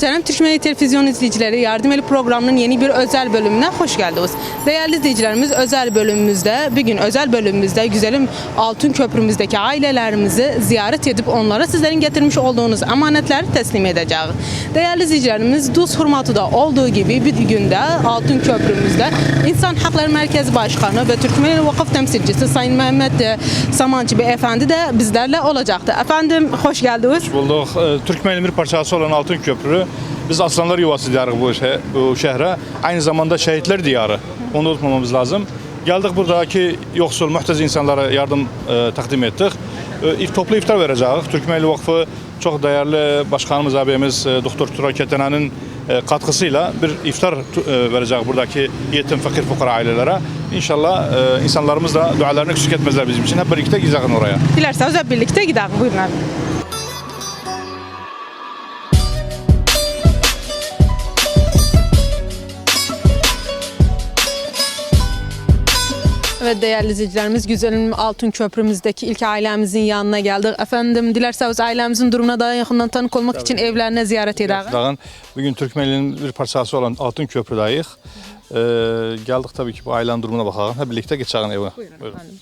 Muhterem Türkmeni Televizyon izleyicileri Yardım Eli programının yeni bir özel bölümüne hoş geldiniz. Değerli izleyicilerimiz özel bölümümüzde, bugün özel bölümümüzde güzelim Altın Köprümüzdeki ailelerimizi ziyaret edip onlara sizlerin getirmiş olduğunuz emanetleri teslim edeceğiz. Değerli izleyicilerimiz Duz Hurmatı'da olduğu gibi bir günde Altın Köprümüzde İnsan Hakları Merkezi Başkanı ve Türkmeni Vakıf temsilcisi Sayın Mehmet e, Samancı Beyefendi de bizlerle olacaktı. Efendim hoş geldiniz. Bulduk. Ee, Türkmen'in bir parçası olan Altın Köprü. Biz aslanlar yuvası diyarı bu şehre. Aynı zamanda şehitler diyarı. Onu unutmamamız lazım. Geldik buradaki yoksul, muhtaç insanlara yardım e, takdim ettik. E, toplu iftar vereceğiz. Türkmenli Vakfı çok değerli başkanımız abimiz e, Doktor Turan Ketena'nın e, katkısıyla bir iftar e, verecek buradaki yetim, fakir, fukara ailelere. İnşallah e, insanlarımız da dualarını küçük etmezler bizim için. Hep birlikte gideceğiz oraya. Dilerseniz hep birlikte gidelim. Buyurun abi. Evet değerli izleyicilerimiz güzelim Altın Köprümüzdeki ilk ailemizin yanına geldik. Efendim dilerseniz ailemizin durumuna daha yakından tanık olmak için evlerine ziyaret edelim. Bugün Türkmenli'nin bir parçası olan Altın Köprü'deyiz. Ee, geldik tabii ki bu ailenin durumuna bakalım. Hep birlikte geçelim eve. Buyurun. efendim.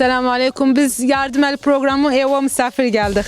Selamun Aleyküm. Biz Yardım El programı eve misafir geldik.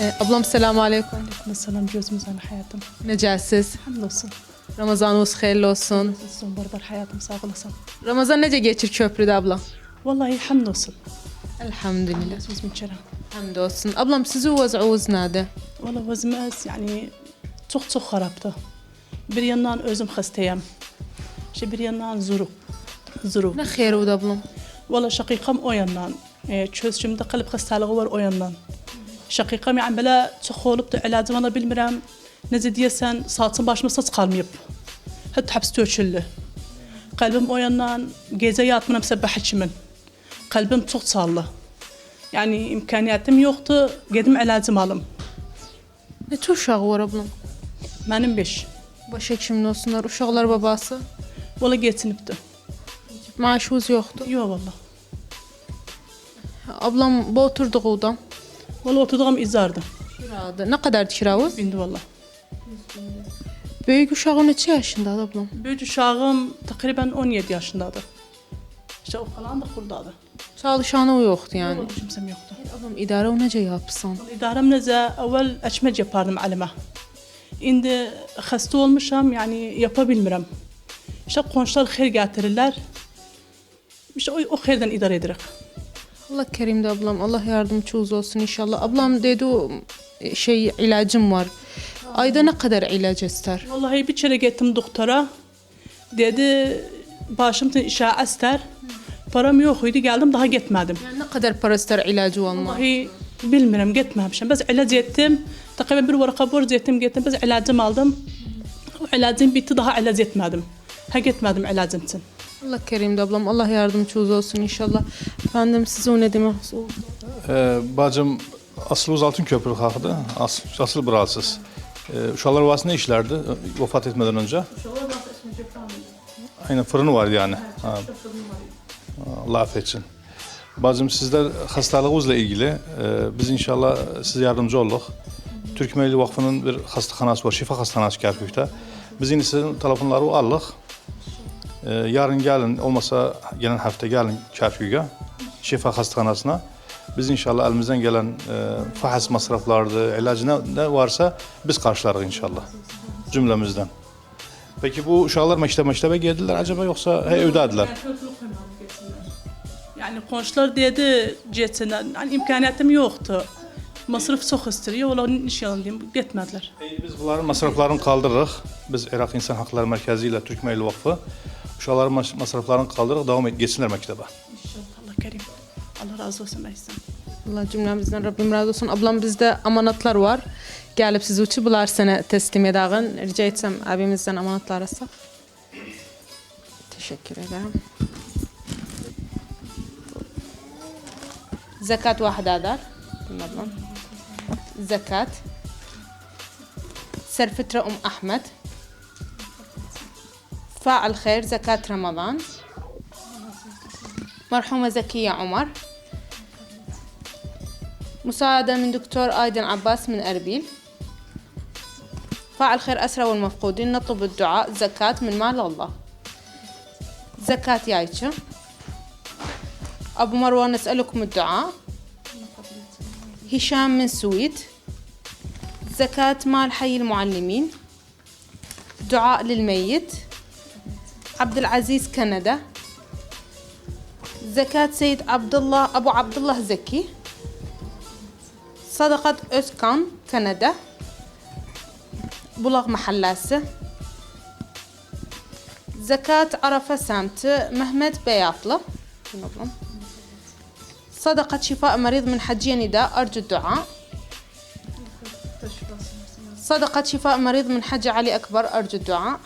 Ee, ablam selamun Aleyküm. Mesela gözümüz ana hayatım. Necəsiz? Hamdolsun. Ramazanınız hayırlı olsun. Son barbar hayatım sağ olasın. Ramazan necə geçir köprüdə ablam? Vallahi hamdolsun. Elhamdülillah. Gözümüz çərəm. Hamd olsun. Ablam sizin vəz'unuz nədir? Vallahi vazimiz yani çok çok haraptı. Bir yandan özüm hastayım. İşte bir yandan zuru. Zuru. Nə xeyir oldu ablam? Vallahi şakikam o yandan. E, çözümde kalp hastalığı var o yandan. Şakikam yani böyle çok olup da ilacım alabilmirəm. Nece diyesen saçın başıma saç kalmayıp. Hatta hapis töküldü. Kalbim o yandan gece yatmıram sebep hekimin. Kalbim çok sallı. Yani imkaniyatım yoktu. Gedim ilacım alım. Neçə uşağı var ablam? Benim beş. Baş həkimli olsunlar. Uşaqlar babası. Valla geçinipti. Maaşınız yoxdur. Yok valla. Ablam bu oturduğudan Valla oturduğum izardı. kiradır. Nə qədərdir kiravız? Bindi valla. Böyük uşağı neçə yaşındadır ablam? Büyük uşağım takriben 17 yaşındadır. İşte o falan da kurdadı. Çalışanı yoxdur yəni. Vallahi kimsem yoktu. Ablam idarə o necə yapsan? İdarem neze evvel açmac yapardım alime. Şimdi hasta olmuşam yani yapabilmirem. İşte komşular hayır getirirler. İşte o, o hayırdan idare ederek. Allah kərimdir ablam. Allah yardımcınız olsun inşallah. Ablam dedi o şey ilacım var. Ayda nə qədər ilac istər? Vallahi bir kere gittim doktora. Dedi başımda işe ister. Param yok idi geldim daha gitmedim. Yəni nə qədər para istər ilacı olmaq? Vallahi bilmirəm getməmişəm. Bəs ilac etdim. Təqribən bir varaqa borc etdim, getdim. Bəs ilacım aldım. O ilacım bitti, daha ilac etmədim. Hə getmədim ilacım üçün. Allah kerimdir ablam. Allah yardımcınız olsun inşallah. Efendim size o ne demek oldu? Ee, bacım Asıl Altın Köprü halkıdır. As, asıl buralısız. Ee, uşaklar Ovası ne işlerdi e, vefat etmeden önce? Aynen fırını vardı yani. Ha. Allah affetsin. Bacım sizler hastalığınızla ilgili e, biz inşallah size yardımcı olduk. Türkmenli Vakfı'nın bir hastahanası var, şifa hastahanası Kerkük'te. Biz yine sizin telefonları aldık. E, yarın gelin, olmasa gelen hafta gelin Kerkük'e, şifa hastahanasına. Biz inşallah elimizden gelen e, fahs masraflardı, ilacı ne, ne varsa biz karşılarız inşallah cümlemizden. Peki bu uşaqlar məktəb məktəbə geldiler acaba yoksa hey evdədirlər? Yani komşular dedi getsinlər. Yani imkaniyyatım yoxdur. Masraf çox istəyir. Ola iş yalan deyim, getmədilər. Biz bunların masraflarını kaldırırıq. Biz Irak İnsan Hakları Mərkəzi ilə Türkmeyli Vakfı uşaqların mas- masraflarını kaldırırıq, davam et, getsinlər məktəbə. İnşallah Allah kerim. Allah razı olsun Əysən. Allah cümlemizden Rabbim razı olsun. Ablam bizde amanatlar var. Gelip sizi uçu bunlar sana teslim edağın. Rica etsem abimizden amanatlar alsak. Teşekkür ederim. Zekat vahdadır. Ablam. Zekat. Serfitre Um Ahmet. فاعل خير زكاة رمضان مرحومة زكية عمر مساعدة من دكتور آيدن عباس من أربيل. فاعل خير أسرى والمفقودين نطلب الدعاء زكاة من مال الله. زكاة يايتشا أبو مروان نسألكم الدعاء. هشام من سويد. زكاة مال حي المعلمين. دعاء للميت. عبد العزيز كندا. زكاة سيد عبد الله أبو عبد الله زكي. صدقة Özkan, كندا. بلغ محلاسة زكاة عرفة səmti, Məhməd بياطلة صدقة شفاء مريض من حجية نداء أرجو الدعاء. صدقة شفاء مريض من حج علي أكبر أرجو الدعاء.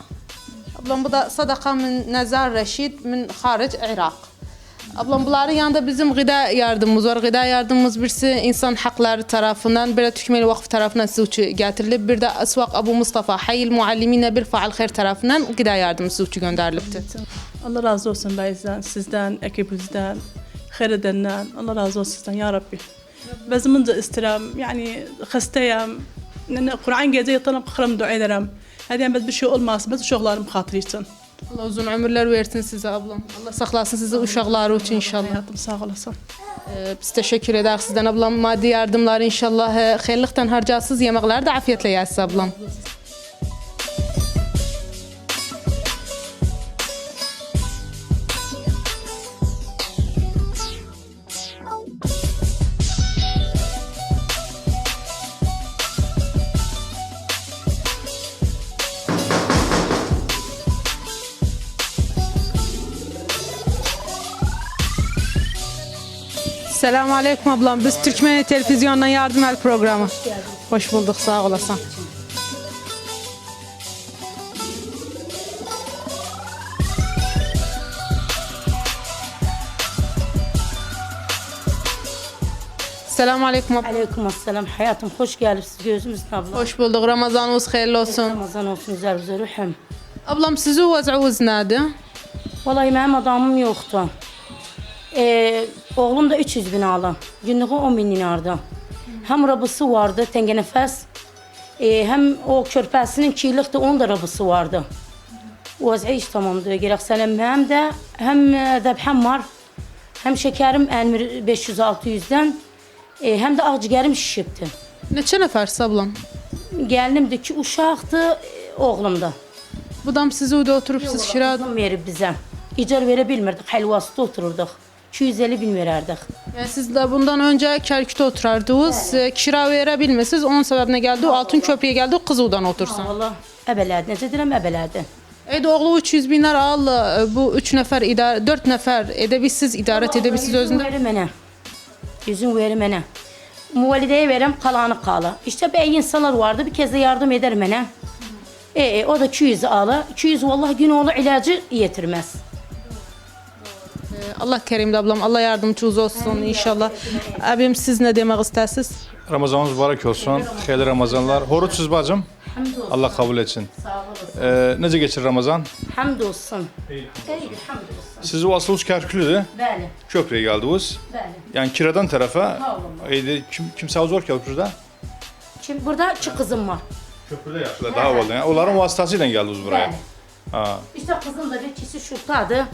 صدقة من نزار رشيد من خارج العراق Ablam bunların yanında bizim gıda yardımımız var. Gıda yardımımız birisi insan hakları tarafından, böyle Türkmeli Vakfı tarafından size getirilip bir de Asvak Abu Mustafa Hayil Muallimine bir faal her tarafından gıda yardımı size gönderilipti. Allah razı olsun dayızdan, sizden, ekibinizden, her edenden. Allah razı olsun sizden ya Rabbi. Bezimin de istirem, yani hastayım. Kur'an gece yatanım, kırım dua ederim. Hadi ben bir şey olmaz, ben şoklarım hatırı için. Allah uzun ömürler versin size ablam. Allah saklasın sizi uşakları için inşallah. Hayatım sağ olasın. Ee, Biz teşekkür ederiz sizden ablam. Maddi yardımlar inşallah e, hayırlıktan harcasız yemekler de afiyetle yersiz ablam. Selamun Aleyküm ablam. Biz Türkmen Televizyon'dan yardım el programı. Hoş bulduk. Sağ olasın. Selamun Aleyküm ablam. Aleyküm selam hayatım hoş geldiniz gözümüzün abla. Hoş bulduk. Ramazanınız hayırlı olsun. Ramazan olsun güzel güzel ruhum. Ablam sizi vaz'unuz nedir? Vallahi benim adamım yoktu. Ee, oğlum da 300 bin aldı. Günlüğü 10 bin dinardı. Hem rabısı vardı tenge nefes. Ee, hem o körpesinin kirlikti onun da rabısı vardı. Vaz'i iş tamamdı. Gerek selam hem de hem e, debhem var. Hem şekerim elmir 500-600'den. Ee, hem de akciğerim şişipti. Neçə nəfərsiz ablam? Gəlinimdi ki uşaqdı, e, oğlum da. Budam sizi orada oturup siz. Qızım verib bizə. İcar verə bilmirdik, həlvasıda otururduq. 250 bin verərdik. Yani siz de bundan önce Kerkük'te oturardınız. Evet. Kira verebilmesiz. Onun sebebine geldi. O Altın Köprü'ye geldi. Kızıl'dan otursun. Allah əbələrdi. Necə deyirəm, əbələrdi. Eydi oğlu 300 binler al. Bu 3 nefer idare, 4 nefer edebilsiz, idaret edebilsiz özünde. Üzün verir mənə. Üzün verir mənə. Müvəlidəyə verəm, qalanı qala. İşte bəy insanlar vardı, bir kez də yardım edər mənə. E, e, o da 200 alır. 200 vallahi gün oğlu ilacı yetirməz. Allah kerimdi ablam. Allah yardımcınız olsun inşallah. Abim siz ne demek istersiniz? Ramazanınız mübarek olsun. Hayırlı Ramazanlar. Horutsuz bacım. Hamd Allah kabul etsin. Sağ olasın. Ee, necə keçir Ramazan? Hamd olsun. Eydi, hamd olsun. Siz o asılınız Kərkülüdür. Bəli, Köprüye geldiniz. bəli. Yani kiradan tarafa. Eydi, kim, kimse zor köprüde? Şimdi burada iki kızım var. Köprüde yaşlılar daha oldu. Yani onların vasıtasıyla geldiniz buraya. Bəli. Ha. İşte kızım da bir kişi şurtadı.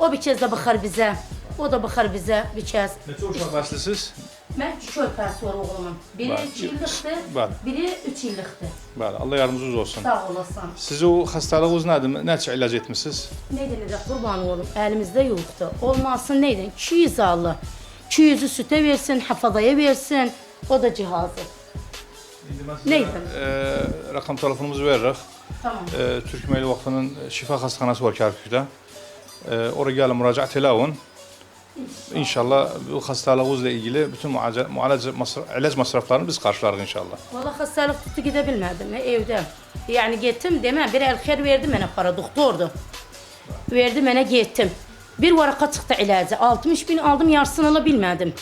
O bir kez de bakar bize. O da bakar bize bir kez. Neçə uşaq bəslisiz? Ben iki körpəsi var oğlumun. Biri Var. üç yıllıktı, Var. biri üç yıllıktı. Bəli, Allah yardımcınız olsun. Sağ olasın. Siz o xəstəliyiniz nədir? Nəçə ilac etmisiniz? Ne denir kurban oğlum elimizde yoktu. Olmasın neydi? 200 aldı. 200'ü süte versin, hafazaya versin. O da cihazı. Neydi? Ee, rəqam telefonumuzu veririk. Tamam. Ee, Türk Meyli Vakfı'nın şifa xəstəxanası var Kərkükdə. Oraya gəlin müraciət eləyin. İnşallah bu hastalığımızla ilgili bütün mualace masraf, ilaç masraflarını biz karşılarız inşallah. Valla hastalık tuttu gidebilmedim evde. Yani gittim deme bir elxer verdi bana para doktordu. Verdi bana gittim. Bir varaka çıktı ilacı. 60 bin aldım yarısını alabilmedim.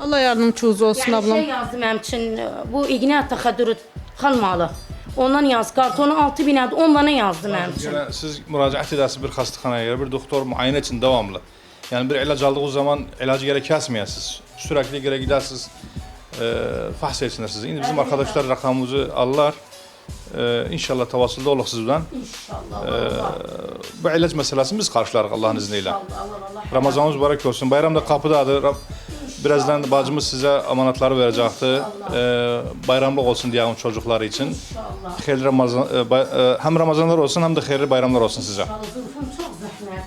Allah yardımcınız olsun Yani ablam. şey yazdım benim için bu iğne takadürü kalmalı. Ondan yaz. Kartonu 6 bin aldı. Ondan yazdım için. Yani siz müracaat edersiniz bir hastahaneye göre bir doktor muayene için devamlı. Yani bir ilaç aldığınız zaman ilacı gerek kesmeyəsiniz. Sürekli gerek gidersiniz. E, fahs etsinler sizi. Şimdi bizim arkadaşlar rakamımızı alırlar. E, inşallah tavasılda olur sizden. İnşallah. Bu ilaç meselesini biz karşılarız Allah'ın izniyle. Allah Allah Allah. Ramazanınız mübarek olsun. Bayram da kapıdadır. Rab- Birazdan bacımız size amanatları verecekti. Ee, bayramlık olsun diyelim çocuklar için. Hayırlı Ramazan, e, bay- e, hem Ramazanlar olsun hem de hayırlı bayramlar olsun zahmet.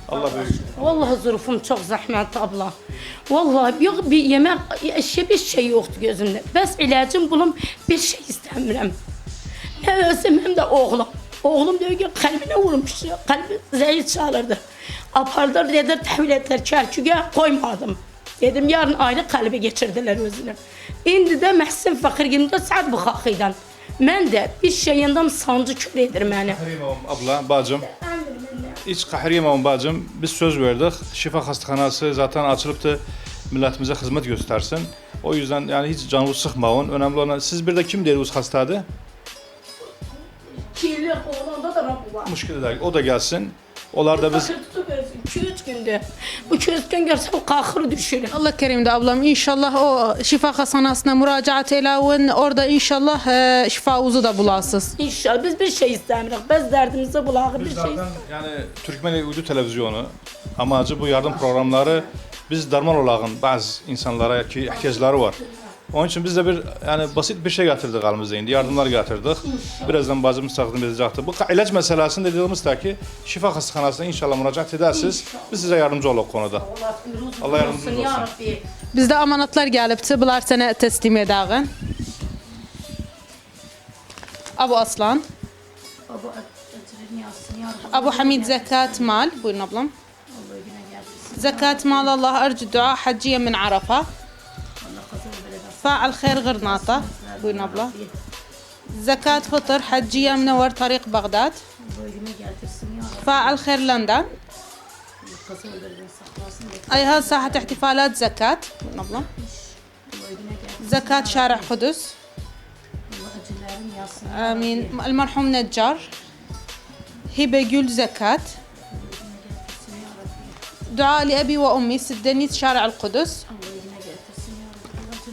Allah büyük. Vallahi zurufum çok zahmet abla. Vallahi yok bir yemek, eşya bir şey yoktu gözümde. Bes ilacım bulum bir şey istemiyorum. Ne özüm hem de oğlum. Oğlum diyor ki kalbine vurmuş. Kalbi zehir çalırdı. Apardır dedi tahvil ettiler çerçüge koymadım. Dedim yarın ayrı kalbi geçirdiler özünü. İndi de Məhsin Fakir 24 saat bu xaxidən. Mən də bir şeyindən sancı kör edir məni. Kahrimam abla, bacım. İç kahrimam bacım. Biz söz verdik. Şifa hastahanası zaten açılıptı. Milletimize hizmet göstersin. O yüzden yani hiç canınızı sıkmayın. Önemli olan siz bir de kim dediğiniz hastadı? Kirli oğlanda da bu var. Değil. O da gelsin. Onlar da biz 2-3 gündür. Bu 2-3 gün görsem kalkır düşürüm. Allah kerimde ablam inşallah o şifa hastanasına müracaat elavun orada inşallah e, şifauzu da bulasız. İnşallah biz bir şey istemiyoruz. Biz derdimize bulağır bir Biz şey zaten yani Türkmeni Uydu Televizyonu amacı bu yardım programları biz darman olağın bazı insanlara ki ihtiyaçları var. Onun için biz de bir yani basit bir şey getirdik elimizde indi. Yardımlar getirdik. Birazdan bazımız takdim edecektir. Bu ilaç meselesini dediğimiz ta ki şifa hastanesine inşallah müracaat edersiniz. Biz size yardımcı olalım konuda. Allah yardımcınız olsun. Bizde amanatlar gelipti. Bunlar sana teslim edağın. Abu Aslan. Abu Hamid Zekat Mal. Buyurun ablam. Zekat Mal Allah arcu dua hacciye min Arafa. فاعل خير غرناطة بوي نبلة زكاة فطر حجية منور طريق بغداد. فاعل خير لندن. أيها ساحة احتفالات زكاة. نبلة زكاة شارع قدس. آمين. المرحوم نجار. هبة جول زكاة. دعاء لأبي وأمي سدنيت شارع القدس.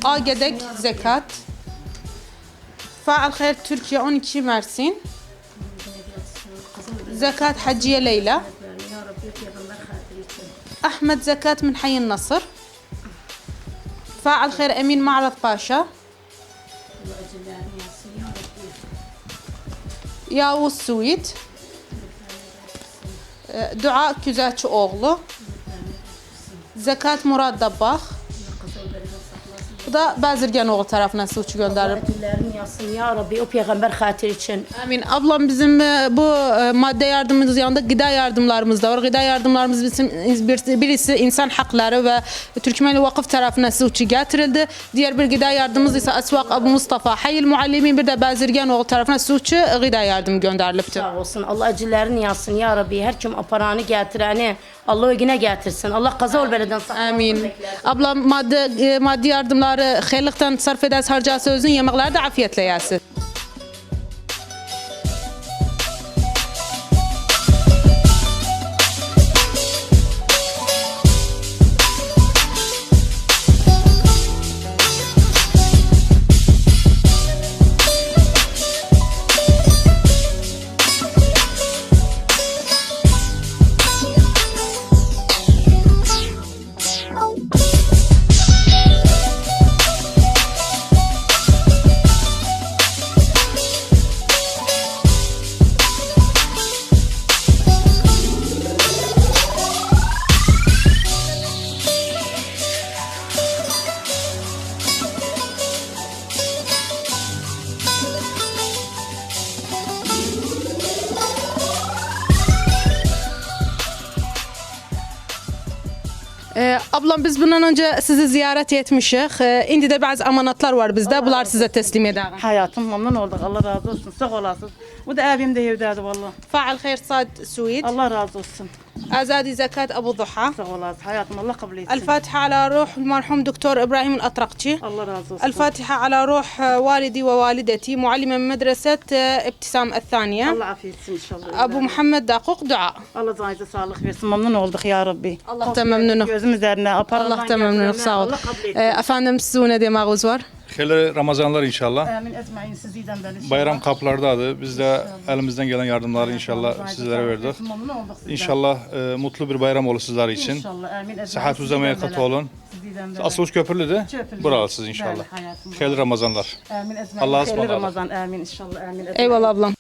Agedek Zekat. Faal Hayır Türkiye 12 Mersin. زكاة حجية ليلى أحمد زكاة من حي النصر فاعل خير أمين معرض باشا ياو السويد دعاء كزاتش أوغلو زكاة مراد دباخ Bu da Bezirgen oğlu tarafından suçu gönderdim. Acılarını yazsın ya Rabbi. O peygamber hatırı için. Amin. Ablam bizim e, bu e, madde yardımımız yanında gıda yardımlarımız da var. Gıda yardımlarımız bizim birisi, insan hakları ve Türkmenli Vakıf tarafından suçu getirildi. Diğer bir gıda yardımımız ise Asvak Abu Mustafa Hayil Muallimin bir de Bezirgen oğlu tarafından suçu gıda yardımı gönderilipti. Sağ olsun. Allah acılarını yazsın ya Rabbi. Her kim aparanı getireni Allah ögüne getirsin. Allah kaza ol beleden saklasın. Amin. Ablam madde, e, maddi yardımları hayırlıktan sarf ederse harcası özün yemekleri de afiyetle yesin. Ablam biz bundan önce sizi ziyaret etmişik. Ee, indi de bazı amanatlar var bizde. Bunlar size teslim edelim. Hayatım memnun olduk. Allah razı olsun. Sağ olasın. ودا ابيم ده يوداد والله. فاعل خير صاد سويد. الله راز وصن آزادي زكاة أبو ضحى. والله حياتنا الله قبل الفاتحة على روح المرحوم دكتور إبراهيم الاطرقتي الله راز وصن الفاتحة على روح والدي ووالدتي معلمة من مدرسة ابتسام الثانية. الله عافيتك إن شاء الله. أبو محمد داقوق دعاء. الله زايد صالح خير صممنا ولدك يا ربي. الله تممنا جزم زرنا الله تممنا صاوت أفندم سونه دماغ وزور Hayırlı Ramazanlar inşallah. Amin etmeyin sizden de inşallah. Bayram kaplardadır. Biz de elimizden gelen yardımları inşallah sizlere verdik. versin. Memnun olduk sizden. İnşallah e, mutlu bir bayram olur sizler için. İnşallah. Amin etmeyin. Sıhhat uzamaya katı olun. Sizden böyle. Asılış köprülü Köprülü. Buralısınız inşallah. Bəli, hayatım. Hayırlı Ramazanlar. Amin etmeyin. Allah'a Hayırlı ısmarladık. Ramazan. Amin inşallah. Amin etmeyin. Eyvallah ablam.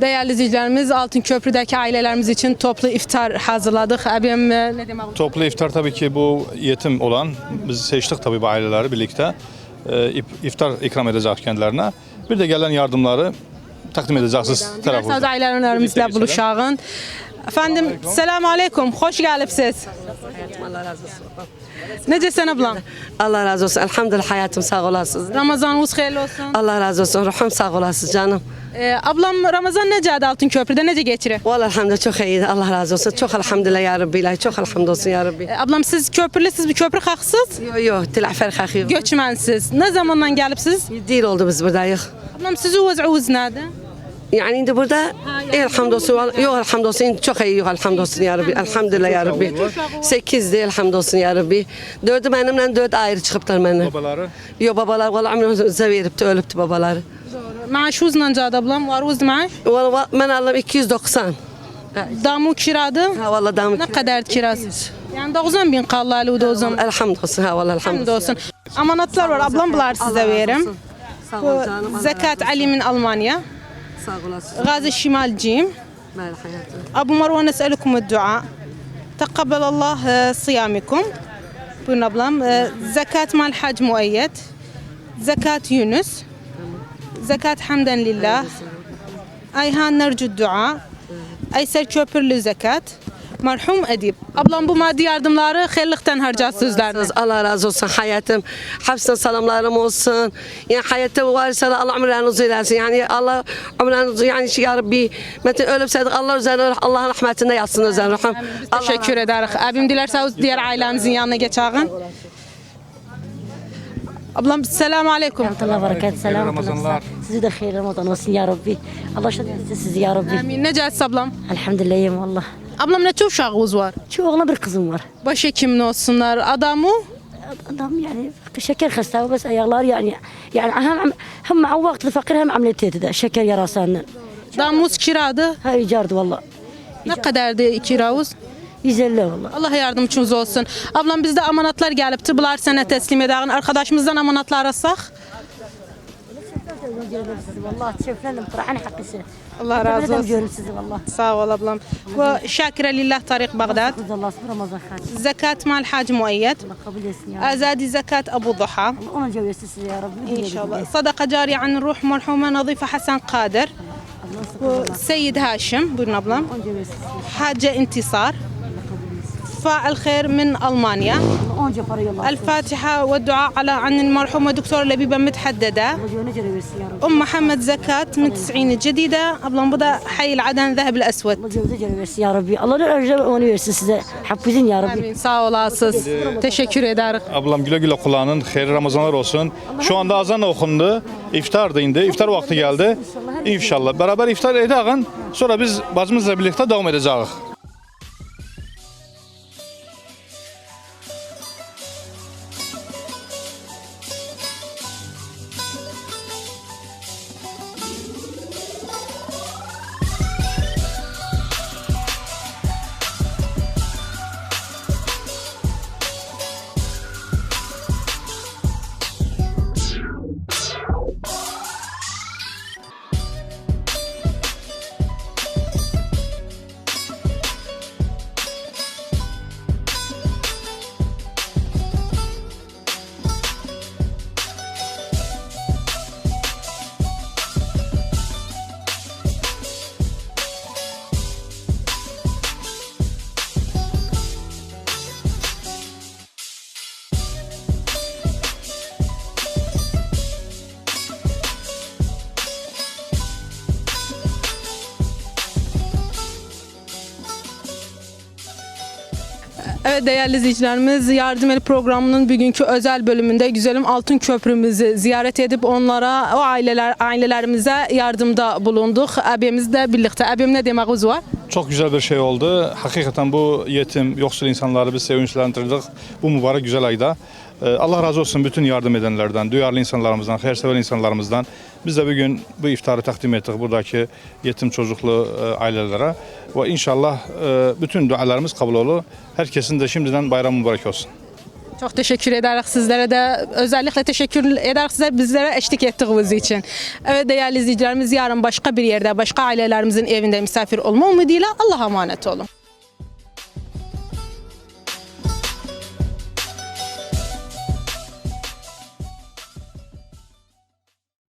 Değerli izleyicilerimiz Altın Köprü'deki ailelerimiz için toplu iftar hazırladık. Abim e, ne demek? Toplu iftar tabii ki bu yetim olan, biz seçtik tabii bu aileleri birlikte. E, if- iftar ikram edeceğiz kendilerine. Bir de gelen yardımları takdim edeceksiniz Dilerseniz tarafımızda. ailelerimizle Birlikte buluşağın. Efendim, selamun aleyküm. Hoş gelipsiz. Allah razı olsun. Necəsən ablam? Allah razı olsun. Elhamdülillah hayatım sağ olasınız. Ramazanınız xeyirli olsun. Allah razı olsun. Ruhum sağ olasınız canım. Ee, ablam Ramazan necədir Altın Köprüdə? Necə keçirir? Vallahi elhamdülillah çok iyiydi. Allah razı olsun. Çok elhamdülillah ya Rabbi. ilahi. Çok elhamdolsun ya Rabbi. Ee, ablam siz köprülü, siz bir köprü xalqsız? Yo yo. Tilafer kakıyor. Göçmənsiz. Nə zamandan gəlibsiz? Değil oldu biz buradayıq. Ablam sizin vəz'unuz nədir? Yani indi burada elhamdolsun. Yok elhamdolsun. Çok iyi yok elhamdolsun ya Rabbi. Elhamdülillah ya Rabbi. Sekizdi elhamdolsun ya Rabbi. Dördü benimle dört ayrı çıkıplar benden. Babaları Yo babalar valla ömrümüze veripti ölüptü babaları. Maaşınızla cadı ablam? Varınız maaş? Valla va- ben aldım 290. Damı kiradır? Ha valla damı. Nə qədər kirası? Yəni 90 bin qallalı o zaman. Elhamdolsun ha valla Hamd elhamdolsun. olsun. Amanatlar var. Ablam bunlar sizə verim. Sağ Bu Zekat Ali min Almanya. غازي الشمال جيم. أبو مروة نسألكم الدعاء. تقبل الله آه، صيامكم. بن أبلام آه، زكاة مال حاج مؤيد. زكاة يونس. زكاة حمدا لله. أيهان نرجو الدعاء. أيسر köprülü zekat Merhum Edip. Ablam bu maddi yardımları hayırlıktan harcarsızlar. Allah razı olsun hayatım. Hepsine selamlarım olsun. Yani hayatta varsa Allah ömrlerini uzun eylesin. Yani Allah ömrlerini uzun yani şey ya Rabbi. Metin ölüpseydik Allah üzerine Allah'ın rahmetinde yatsın üzerine. Teşekkür ederiz. Abim dilerse diğer ailemizin yanına geçeğin. Ablam selamun aleyküm. Allah bereket selam. Ramazanlar. Sizi de hayırlı Ramazan olsun ya Rabbi. Allah şad etsin sizi ya Rabbi. Amin. Necəsiz ablam? Elhamdülillah iyiyim valla. Ablam ne çok uşağınız var? Şu oğlan bir kızım var. Başhekimin olsunlar. Adamı Adam yani şeker hasta bس ayaklar yani yani hem hem مع وقت الفقير هم عمليته ده şeker yarasından. damız kiradı. Ha icardı valla. Ne kadardı kiravuz? 150 valla. Allah yardımcınız olsun. Ablam bizde amanatlar gelipti. Bunlar sana teslim edeğin. Arkadaşımızdan amanatlar arasak. والله تشوفنا طرحنا حقي Allah razı olsun. diyorum sizi valla. Sağ ol ablam. Ve şakire lillah tarik Bağdat. Kız Allah sabır Ramazan khatir. Zekat mal hac muayyed. Allah kabul etsin ya. Rabbi. Azadi zekat Abu Duha. Allah ona cevap etsin sizi ya Rabbi. İnşallah. Sadaka cari an ruh merhume Nazife Hasan Kadir. Allah sabır Ve Seyyid Haşim. Buyurun ablam. ona cevap etsin sizi. حاجة انتصار فاعل خير من ألمانيا Allah ona cevap arıyor Allah. الفاتحة والدعاء على عن المرحومة دكتورة لبيبة متحددة Allah ona cevap etsin ya Rabbi. أم محمد زكاة من 90 الجديدة أبلن بدا حي العدن ذهب الأسود Allah cevap cevap versin ya Rabbi. Allah da önce onu versin size. Hafizin ya Rabbi. Amin. Sağ olasınız. Teşekkür ederiz. Ablam güle güle kullanın. Hayırlı Ramazanlar olsun. Şu anda azan okundu. İftar da indi. İftar vakti geldi. İnşallah. Beraber iftar edeğin. Sonra biz bacımızla birlikte devam edeceğiz. Değerli izleyicilerimiz Yardım Eli programının bugünkü özel bölümünde güzelim Altın Köprümüzü ziyaret edip onlara o aileler ailelerimize yardımda bulunduk. Abimizle birlikte. Abim ne dememiz var? Çok güzel bir şey oldu. Hakikaten bu yetim, yoksul insanları biz sevinçlendirdik bu mübarek güzel ayda. Ee, Allah razı olsun bütün yardım edenlerden, duyarlı insanlarımızdan, hayırsever insanlarımızdan. Biz de bugün bu iftarı takdim ettik buradaki yetim çocuklu e, ailelere. Ve inşallah e, bütün dualarımız kabul olur. Herkesin de şimdiden bayram mübarek olsun. Çok teşekkür ederiz sizlere de özellikle teşekkür ederiz size bizlere eşlik ettiğiniz için. Evet değerli izleyicilerimiz yarın başka bir yerde başka ailelerimizin evinde misafir olma umuduyla Allah'a emanet olun.